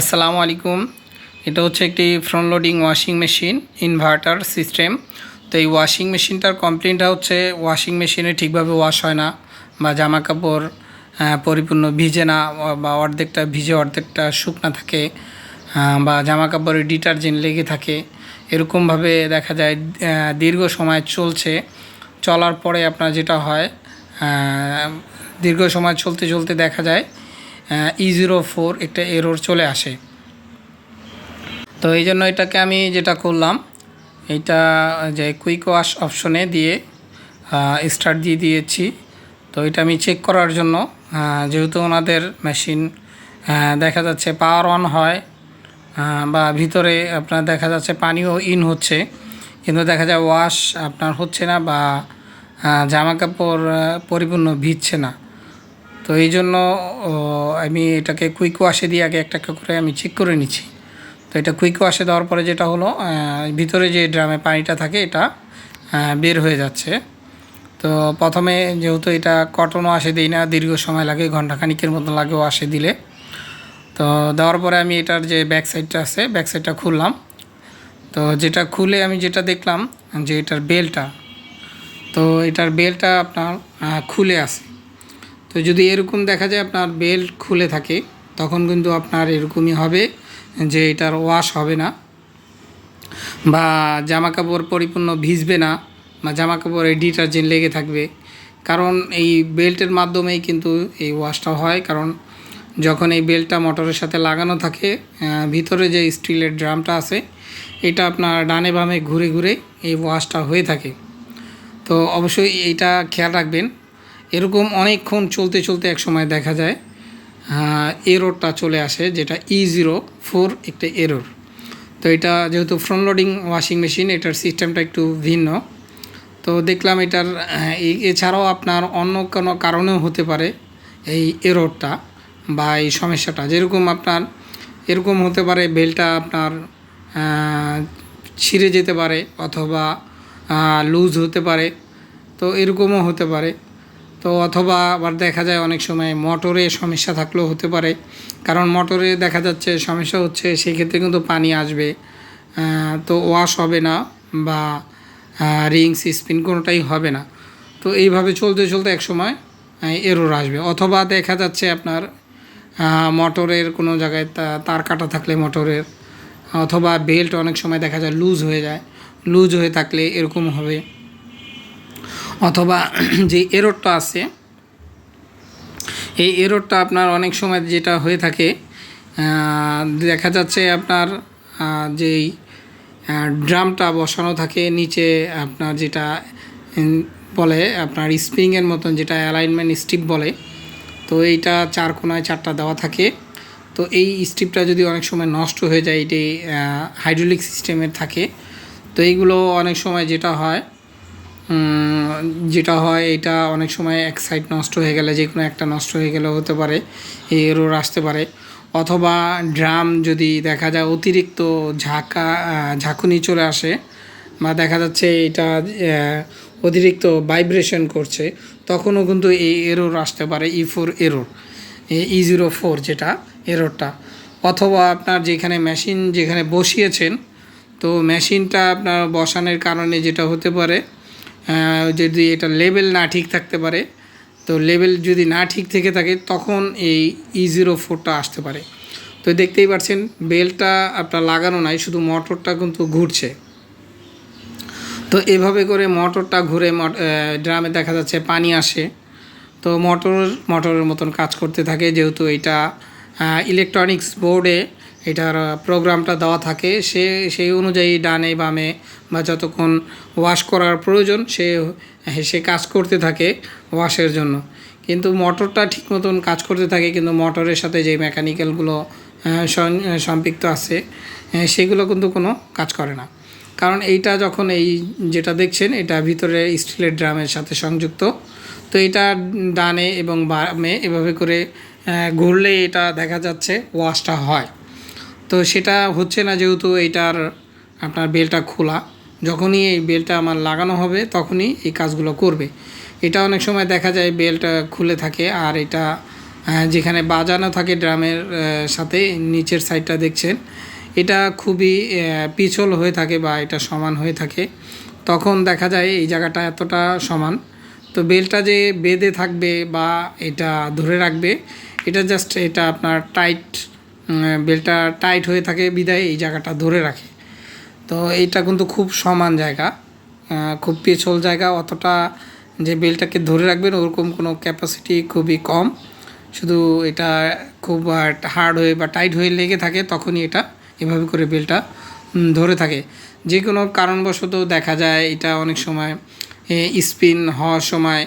আসসালামু আলাইকুম। এটা হচ্ছে একটি front loading washing machine inverter system তো এই ওয়াশিং মেশিনটার কমপ্লেনটা হচ্ছে ওয়াশিং মেশিনে ঠিকভাবে ওয়াশ হয় না বা জামা কাপড় পরিপূর্ণ ভিজে না বা অর্ধেকটা ভিজে অর্ধেকটা শুকনা থাকে বা জামা কাপড়ে ডিটারজেন্ট লেগে থাকে। এরকমভাবে দেখা যায় দীর্ঘ সময় চলছে। চলার পরে আপনার যেটা হয় দীর্ঘ সময় চলতে চলতে দেখা যায় ই জিরো ফোর একটা এরোর চলে আসে। তো এই জন্য এটাকে আমি যেটা করলাম, এটা যে কুইক ওয়াশ অপশনে দিয়ে স্টার্ট দিয়ে দিয়েছি। তো এটা আমি চেক করার জন্য যেহেতু ওনাদের মেশিন দেখা যাচ্ছে পাওয়ার অন হয় বা ভিতরে আপনার দেখা যাচ্ছে পানিও ইন হচ্ছে, কিন্তু দেখা যায় ওয়াশ আপনার হচ্ছে না বা জামা কাপড় পরিপূর্ণ ভিজছে না। তো এই জন্য আমি এটাকে কুইক ওয়াশে দিয়ে আগে একটা করে আমি চেক করে নিচ্ছি। তো এটা কুইক ওয়াশে দেওয়ার পরে যেটা হলো ভিতরে যে ড্রামে পানিটা থাকে, এটা বের হয়ে যাচ্ছে। তো প্রথমে যেহেতু এটা কটন ওয়াশে দিই না, দীর্ঘ সময় লাগে ঘন্টাখানিকের মতো লাগে ওয়াশে দিলে। তো দেওয়ার পরে আমি এটার যে ব্যাক সাইডটা আছে ব্যাক সাইডটা খুললাম। তো যেটা খুলে আমি যেটা দেখলাম যে এটার বেলটা তো এটার বেলটা আপনার খুলে আছে। তো যদি এরকম দেখা যায় আপনার বেল্ট খুলে থাকে, তখন কিন্তু আপনার এরকমই হবে যে এটার ওয়াশ হবে না বা জামা কাপড় পরিপূর্ণ ভিজবে না বা জামা কাপড়ে ডিটারজেন্ট লেগে থাকবে। কারণ এই বেল্টের মাধ্যমেই কিন্তু এই ওয়াশটা হয়। কারণ যখন এই বেল্টটা মোটরের সাথে লাগানো থাকে ভিতরে যে স্টিলের ড্রামটা আছে, এটা আপনার ডানে বামে ঘুরে ঘুরে এই ওয়াশটা হয়ে থাকে। তো অবশ্যই এইটা খেয়াল রাখবেন। এরকম অনেকক্ষণ চলতে চলতে এক সময় দেখা যায় এরোরটা চলে আসে, যেটা ই জিরো ফোর একটা এরোর। তো এটা যেহেতু ফ্রন্ট লোডিং ওয়াশিং মেশিন এটার সিস্টেমটা একটু ভিন্ন। তো দেখলাম এটার এছাড়াও আপনার অন্য কোনো কারণেও হতে পারে এই এরোরটা বা এই সমস্যাটা। যেরকম আপনার, এরকম হতে পারে বেলটা আপনার ছিঁড়ে যেতে পারে অথবা লুজ হতে পারে। তো এরকমও হতে পারে। তো অথবা আবার দেখা যায় অনেক সময় মোটরে সমস্যা থাকলেও হতে পারে। কারণ মোটরে দেখা যাচ্ছে সমস্যা হচ্ছে সেই ক্ষেত্রে কিন্তু পানি আসবে। তো ওয়াশ হবে না বা রিংস, স্পিন কোনোটাই হবে না। তো এইভাবে চলতে চলতে এক সময় এরর আসবে। অথবা দেখা যাচ্ছে আপনার মোটরের কোনো জায়গায় তার কাটা থাকলে মোটরের, অথবা বেল্ট অনেক সময় দেখা যায় লুজ হয়ে যায়। লুজ হয়ে থাকলে এরকম হবে। অথবা যে এররটা আছে, এই এররটা আপনার অনেক সময় যেটা হয়ে থাকে দেখা যাচ্ছে আপনার যেই ড্রামটা বসানো থাকে, নিচে আপনার যেটা বলে আপনার স্প্রিংয়ের মতন যেটা অ্যালাইনমেন্ট স্টিপ বলে, তো এইটা চার কোনায় চারটা দেওয়া থাকে। তো এই স্টিপটা যদি অনেক সময় নষ্ট হয়ে যায়, এটি হাইড্রোলিক সিস্টেমের থাকে, তো এইগুলো অনেক সময় যেটা হয় যেটা হয়, এটা অনেক সময় এক সাইড নষ্ট হয়ে গেলে যে কোনো একটা নষ্ট হয়ে গেলেও হতে পারে, এই আসতে পারে। অথবা ড্রাম যদি দেখা যায় অতিরিক্ত ঝাঁকা ঝাঁকুনি চলে আসে, বা দেখা যাচ্ছে এটা অতিরিক্ত ভাইব্রেশন করছে, তখনও কিন্তু এই এরোর আসতে পারে E four error E zero four যেটা এরোরটা অথবা আপনার যেখানে মেশিন যেখানে বসিয়েছেন, তো মেশিনটা আপনার বসানোর কারণে যেটা হতে পারে যদি এটা লেভেল না ঠিক থাকতে পারে, তো লেভেল যদি না ঠিক থেকে থাকে, তখন এই ই জিরো ফোরটা আসতে পারে। তো দেখতেই পাচ্ছেন বেলটা আপনার লাগানো নাই, শুধু মোটরটা কিন্তু ঘুরছে। তো এভাবে করে মোটরটা ঘুরে ড্রামে দেখা যাচ্ছে পানি আসে। তো মোটর মোটরের মতন কাজ করতে থাকে, যেহেতু এটা ইলেকট্রনিক্স বোর্ডে এটার প্রোগ্রামটা দেওয়া থাকে। সে, সেই অনুযায়ী ডানে বামে বা যতক্ষণ ওয়াশ করার প্রয়োজন, সে সে কাজ করতে থাকে ওয়াশের জন্য। কিন্তু মোটরটা ঠিক মতন কাজ করতে থাকে, কিন্তু মোটরের সাথে যে মেকানিক্যালগুলো সম্পৃক্ত আছে সেগুলো কিন্তু কোনো কাজ করে না। কারণ এইটা যখন এই যেটা দেখছেন, এটা ভিতরে স্টিলের ড্রামের সাথে সংযুক্ত। তো এটা ডানে এবং বামে এভাবে করে ঘুরলে এটা দেখা যাচ্ছে ওয়াশটা হয়। তো সেটা হচ্ছে না যেহেতু এইটার আপনার বেলটা খোলা, যখনই এই বেলটা আমার লাগানো হবে তখনই এই কাজগুলো করবে। এটা অনেক সময় দেখা যায় বেলটা খুলে থাকে আর এটা যেখানে বাজানো থাকে ড্রামের সাথে নিচের সাইডটা দেখছেন, এটা খুবই পিছল হয়ে থাকে বা এটা সমান হয়ে থাকে। তখন দেখা যায় এই জায়গাটা এতটা সমান। তো বেলটা যে বেঁধে থাকবে বা এটা ধরে রাখবে, এটা জাস্ট এটা আপনার টাইট বেলটা টাইট হয়ে থাকে, বিদায় এই জায়গাটা ধরে রাখে। তো এইটা কিন্তু খুব সমান জায়গা খুব পেছল জায়গা, অতটা যে বেলটাকে ধরে রাখবেন ওরকম কোনো ক্যাপাসিটি খুবই কম। শুধু এটা খুব হার্ড হয়ে বা টাইট হয়ে লেগে থাকে, তখনই এটা এভাবে করে বেলটা ধরে থাকে। যে কোনো কারণবশত দেখা যায় এটা অনেক সময় স্পিন হওয়ার সময়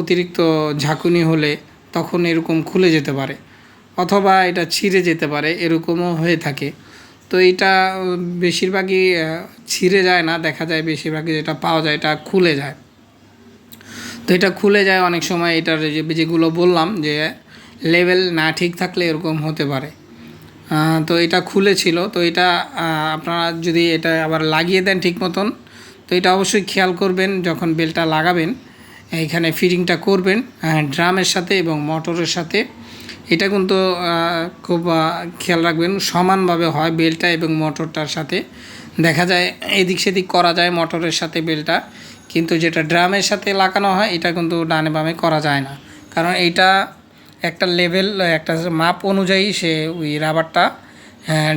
অতিরিক্ত ঝাঁকুনি হলে তখন এরকম খুলে যেতে পারে। অথবা এটা ছিঁড়ে যেতে পারে, এরকমও হয়ে থাকে। তো এটা বেশিরভাগই ছিঁড়ে যায় না, দেখা যায় বেশিরভাগই যেটা পাওয়া যায় এটা খুলে যায়। তো এটা খুলে যায় অনেক সময়, এটার যেগুলো বললাম যে, লেভেল না ঠিক থাকলে এরকম হতে পারে। তো এটা খুলে ছিল, তো এটা আপনারা যদি এটা আবার লাগিয়ে দেন ঠিক মতন, তো এটা অবশ্যই খেয়াল করবেন যখন বেলটা লাগাবেন এইখানে ফিটিংটা করবেন ড্রামের সাথে এবং মোটরের সাথে। এটা কিন্তু খুব খেয়াল রাখবেন, সমানভাবে হয় বেলটা এবং মোটরটার সাথে। দেখা যায় এদিক সেদিক করা যায় মোটরের সাথে বেলটা, কিন্তু যেটা ড্রামের সাথে লাগানো হয়, এটা কিন্তু ডানে বামে করা যায় না। কারণ এইটা একটা লেভেল, একটা মাপ অনুযায়ী সে ওই রাবারটা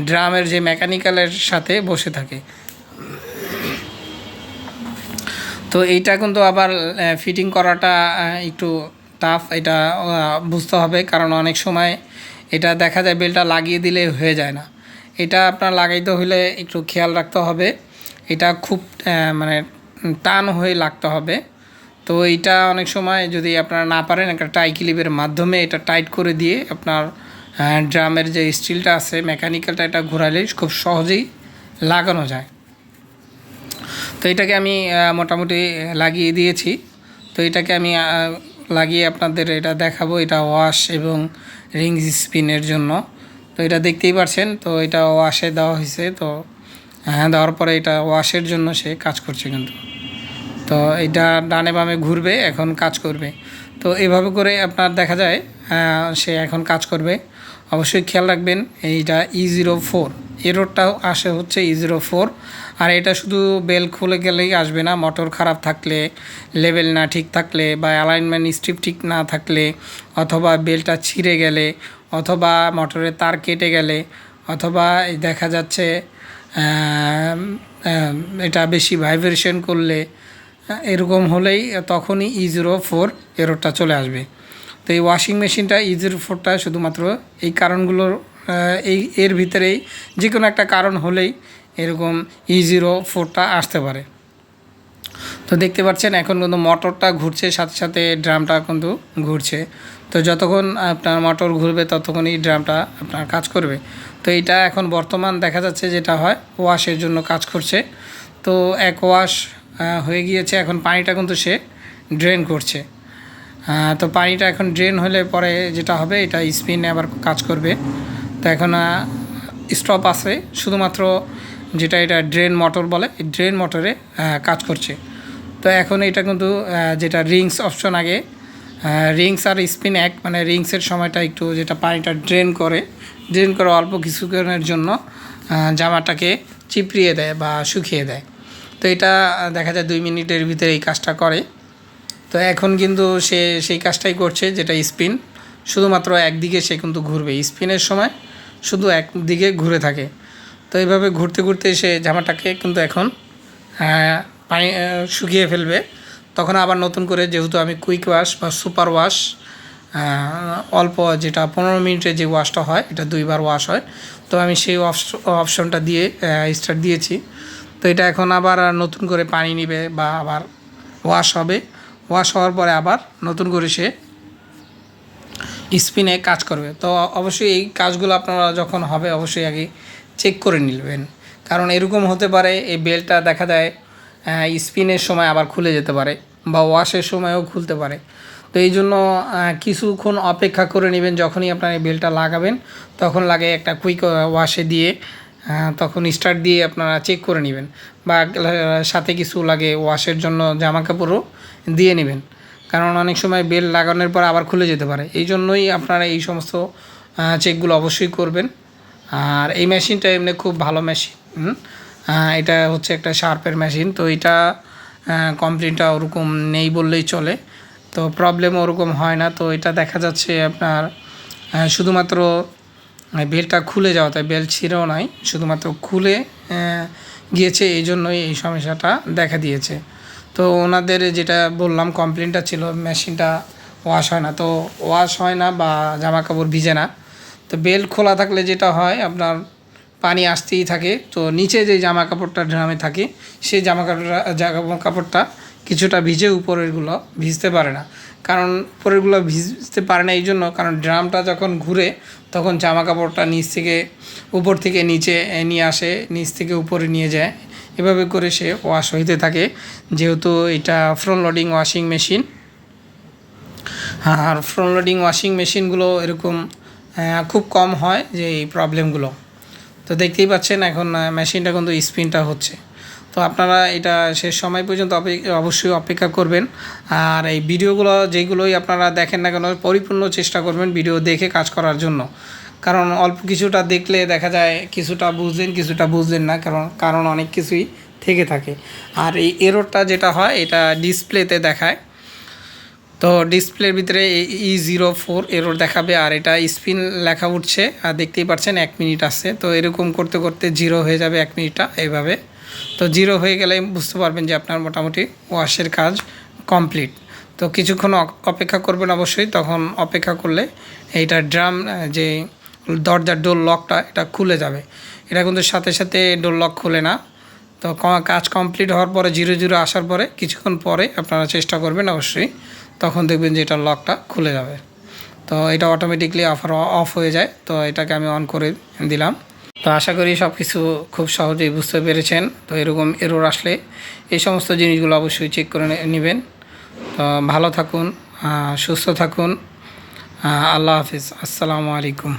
ড্রামের যে মেকানিক্যালের সাথে বসে থাকে। তো এইটা কিন্তু আবার ফিটিং করাটা একটু টাফ এটা বুঝতে হবে। কারণ অনেক সময় এটা দেখা যায় বেলটা লাগিয়ে দিলে হয়ে যায় না। এটা আপনার লাগাইতে হলে একটু খেয়াল রাখতে হবে। এটা খুব মানে টান হয়ে লাগতে হবে। তো এটা অনেক সময় যদি আপনারা না পারেন একটা টাই ক্লিপের মাধ্যমে এটা টাইট করে দিয়ে আপনার ড্রামের যে স্টিলটা আছে মেকানিক্যালটা এটা ঘোরালে খুব সহজেই লাগানো যায়। তো এটাকে আমি মোটামুটি লাগিয়ে দিয়েছি। তো এটাকে আমি লাগিয়ে আপনাদের এটা দেখাবো, এটা ওয়াশ এবং রিং স্পিনের জন্য। তো এটা দেখতেই পারছেন, তো এটা ওয়াশে দেওয়া হয়েছে, তো হ্যাঁ দেওয়ার পরে এটা ওয়াশের জন্য সে কাজ করছে কিন্তু। তো এটা ডানে বামে ঘুরবে, এখন কাজ করবে। তো এভাবে করে আপনার দেখা যায় সে এখন কাজ করবে। অবশ্যই খেয়াল রাখবেন, এইটা ই জিরো ফোর এরোরটাও আসে হচ্ছে ই জিরো ফোর আর এটা শুধু বেল খুলে গেলেই আসবে না মোটর খারাপ থাকলে লেভেল না ঠিক থাকলে বা অ্যালাইনমেন্ট স্ট্রিপ ঠিক না থাকলে অথবা বেলটা ছিঁড়ে গেলে অথবা মোটরের তার কেটে গেলে অথবা দেখা যাচ্ছে এটা বেশি ভাইব্রেশন করলে এরকম হলেই তখনই ই জিরো ফোর এরোরটা চলে আসবে। তো এই ওয়াশিং মেশিনটা ই জিরো ফোরটা শুধুমাত্র এই কারণগুলোর এই, এর ভিতরেই যে কোনো একটা কারণ হলেই এরকম ই জিরো ফোরটা আসতে পারে। তো দেখতে পাচ্ছেন, এখন কিন্তু মোটরটা ঘুরছে, সাথে সাথে ড্রামটা কিন্তু ঘুরছে। তো যতক্ষণ আপনার মোটর ঘুরবে, ততক্ষণই ড্রামটা আপনার কাজ করবে। তো এটা এখন বর্তমান দেখা যাচ্ছে যেটা হয়, ওয়াশের জন্য কাজ করছে। তো এক ওয়াশ হয়ে গিয়েছে, এখন পানিটা কিন্তু সে ড্রেন করছে। তো পানিটা এখন ড্রেন হলে পরে যেটা হবে, এটা স্পিনে আবার কাজ করবে। তো এখন স্টপ আছে, শুধুমাত্র যেটা এটা ড্রেন মোটর বলে, এই ড্রেন মোটরে কাজ করছে। তো এখন এটা কিন্তু যেটা রিংস অপশন আগে রিংস আর স্পিন এক মানে রিংসের সময়টা একটু যেটা পানিটা ড্রেন করে ড্রেন করে অল্প কিছুক্ষণের জন্য জামাটাকে চিপড়িয়ে দেয় বা শুকিয়ে দেয়। তো এটা দেখা যায় দুই মিনিটের ভিতরে এই কাজটা করে। তো এখন কিন্তু সে, সেই কাজটাই করছে, যেটা স্পিন। শুধুমাত্র একদিকে সে কিন্তু ঘুরবে, স্পিনের সময় শুধু একদিকে ঘুরে থাকে। তো এইভাবে ঘুরতে ঘুরতে এসে জামাটাকে কিন্তু এখন পানি শুকিয়ে ফেলবে। তখন আবার নতুন করে যেহেতু আমি কুইক ওয়াশ বা সুপার ওয়াশ অল্প যেটা পনেরো মিনিটে যে ওয়াশটা হয়, এটা দুইবার ওয়াশ হয়। তো আমি সেই অপশনটা দিয়ে স্টার্ট দিয়েছি। তো এটা এখন আবার নতুন করে পানি নিবে বা আবার ওয়াশ হবে। ওয়াশ হওয়ার পরে আবার নতুন করে সে স্পিনে কাজ করবে। তো অবশ্যই এই কাজগুলো আপনারা যখন হবে, অবশ্যই আগে চেক করে নিবেন কারণ এরকম হতে পারে এই বেলটা দেখা যায় স্পিনের সময় আবার খুলে যেতে পারে বা ওয়াশের সময়ও খুলতে পারে। তো এই জন্য কিছুক্ষণ অপেক্ষা করে নেবেন যখনই আপনার এই বেলটা লাগাবেন, তখন লাগে একটা কুইক ওয়াশে দিয়ে তখন স্টার্ট দিয়ে আপনারা চেক করে নেবেন বা সাথে কিছু লাগে ওয়াশের জন্য জামা কাপড়ও দিয়ে নেবেন। কারণ অনেক সময় বেল লাগানোর পর আবার খুলে যেতে পারে। এই জন্যই আপনারা এই সমস্ত চেকগুলো অবশ্যই করবেন। আর এই মেশিনটা এমনি খুব ভালো মেশিন এটা হচ্ছে একটা শার্পের মেশিন, তো এটা কমপ্লেনটা ওরকম নেই বললেই চলে, তো প্রবলেম ওরকম হয় না, তো এটা দেখা যাচ্ছে আপনার শুধুমাত্র বেলটা খুলে যাওয়া, তাই বেল ছিঁড়েও নাই, শুধুমাত্র খুলে গিয়েছে, এই জন্যই এই সমস্যাটা দেখা দিয়েছে। তো ওনাদের যেটা বললাম, কমপ্লেনটা ছিল, মেশিনটা ওয়াশ হয় না, তো ওয়াশ হয় না বা জামা কাপড় ভিজে না তো বেল খোলা থাকলে যেটা হয়, আপনার পানি আসতেই থাকে। তো নিচে যে জামা কাপড়টা ড্রামে থাকে, সেই জামা কাপড়টা জামা কাপড়টা কিছুটা ভিজে উপরেরগুলো ভিজতে পারে না। কারণ উপরেরগুলো ভিজতে পারে না এই জন্য, কারণ ড্রামটা যখন ঘুরে, তখন জামা কাপড়টা নিচ থেকে উপর থেকে নিচে নিয়ে আসে, নিচ থেকে উপরে নিয়ে যায়। এভাবে করে সে ওয়াশ হইতে থাকে। যেহেতু এটা ফ্রন্ট লোডিং ওয়াশিং মেশিন আর ফ্রন্ট লোডিং ওয়াশিং মেশিনগুলো এরকম খুব কম হয় যে এই প্রবলেমগুলো তো দেখতেই পাচ্ছেন এখন মেশিনটা কিন্তু স্পিনটা হচ্ছে। তো আপনারা এটা শেষ সময় পর্যন্ত অবশ্যই অপেক্ষা করবেন। আর এই ভিডিওগুলো যেগুলোই আপনারা দেখেন না কেন, পরিপূর্ণ চেষ্টা করবেন ভিডিও দেখে কাজ করার জন্য। কারণ অল্প কিছুটা দেখলে দেখা যায় কিছুটা বুঝলেন কিছুটা বুঝলেন না, কারণ কারণ অনেক কিছুই থেকে থাকে। আর এই এররটা যেটা হয়, এটা ডিসপ্লেতে দেখায়। তো ডিসপ্লের ভিতরে ই জিরো ফোর এরর দেখাবে, আর এটা স্পিন লেখা উঠছে, আর দেখতেই পাচ্ছেন এক মিনিট আছে। তো এরকম করতে করতে জিরো হয়ে যাবে এক মিনিটটা এইভাবে। তো জিরো হয়ে গেলে বুঝতে পারবেন যে আপনার মোটামুটি ওয়াশের কাজ কমপ্লিট। তো কিছুক্ষণ অপেক্ষা করবেন অবশ্যই, তখন অপেক্ষা করলে এইটা ড্রাম যে দরজার ডোর লকটা এটা খুলে যাবে। এটা কিন্তু সাথে সাথে ডোর লক খুলে না। তো কাজ কমপ্লিট হওয়ার পরে জিরো জিরো আসার পরে, কিছুক্ষণ পরে আপনারা চেষ্টা করবেন অবশ্যই, তখন দেখবেন যে এটা লকটা খুলে যাবে। তো এটা অটোমেটিকলি অফার অফ হয়ে যায়, তো এটাকে আমি অন করে দিলাম। তো আশা করি সব কিছু খুব সহজেই বুঝতে পেরেছেন। তো এরকম এরর আসলে এই সমস্ত জিনিসগুলো অবশ্যই চেক করে নেবেন। তো ভালো থাকুন সুস্থ থাকুন আল্লাহ হাফিজ। আসসালামু আলাইকুম।